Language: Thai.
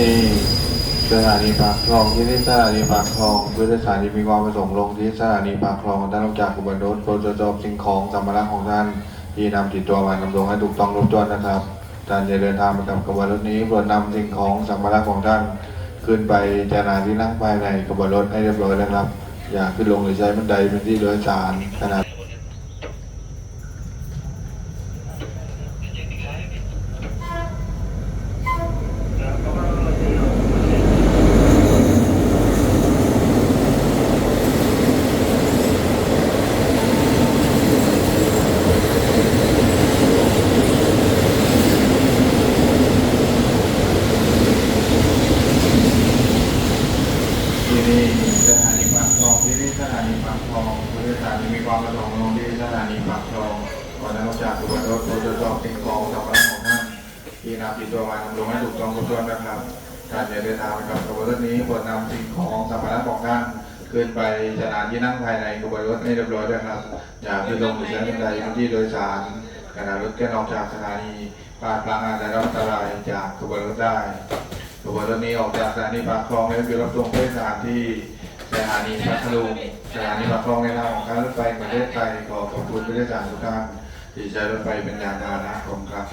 นี่สถานีปากคลองที่นี่สถานีปากคลองผู้โดยสารที่มีความประสงค์ลงที่สถานีปากคลองท่านลงจากขบวนรถโปรดตรวจสอบสิ่งของสัมภาระของท่านที่นำติดตัวมานำลงให้ถูกต้องครบถ้วนนะครับท่านจะเดินทางมากับขบวนรถนี้โปรดนำสิ่งของสัมภาระของท่านขึ้นไปจานาที่นั่งภายในขบวนรถให้เรียบร้อยนะครับ อย่าขึ้นลงหรือใช้บันไดเป็นที่โดยสารขณะ ที่นี่สถานีปากคลองที่ นี่สถานีปากคลองผู้โดยสารที่มีความประสงค์ลงที่สถานีปากคลองก่อนนำจากขบวนรถโดยตรวจสอบสิ่งของสัมภาระของท่านที่นำติดตัวมานำลงให้ถูกต้องครบถ้วนนะครับ การเดินทางไปกับขบวนรถนี้ควรนำสิ่งของสัมภาระของท่านขึ้นไปสถานที่นั่งภายในขบวนรถให้เรียบร้อยด้วยครับอย่าขึ้นลงหรือใช้บันไดเป็นที่โดยสารขณะรถแก่นออกจากสถานีปาดพลังงานได้รับอันตรายจากขบวนรถได้ขบวนรถนี้ออกจากสถานีปากคลองแล้วคือรับส่งผู้โดยสารที่ สถานีพัทลุงสถานีปากคลองในนามของการรถไฟแห่งประเทศไทยขอขอบคุณผู้โดยสารทุกท่านที่ใช้รถไฟเป็นยานพาหนะขอบคุณครับ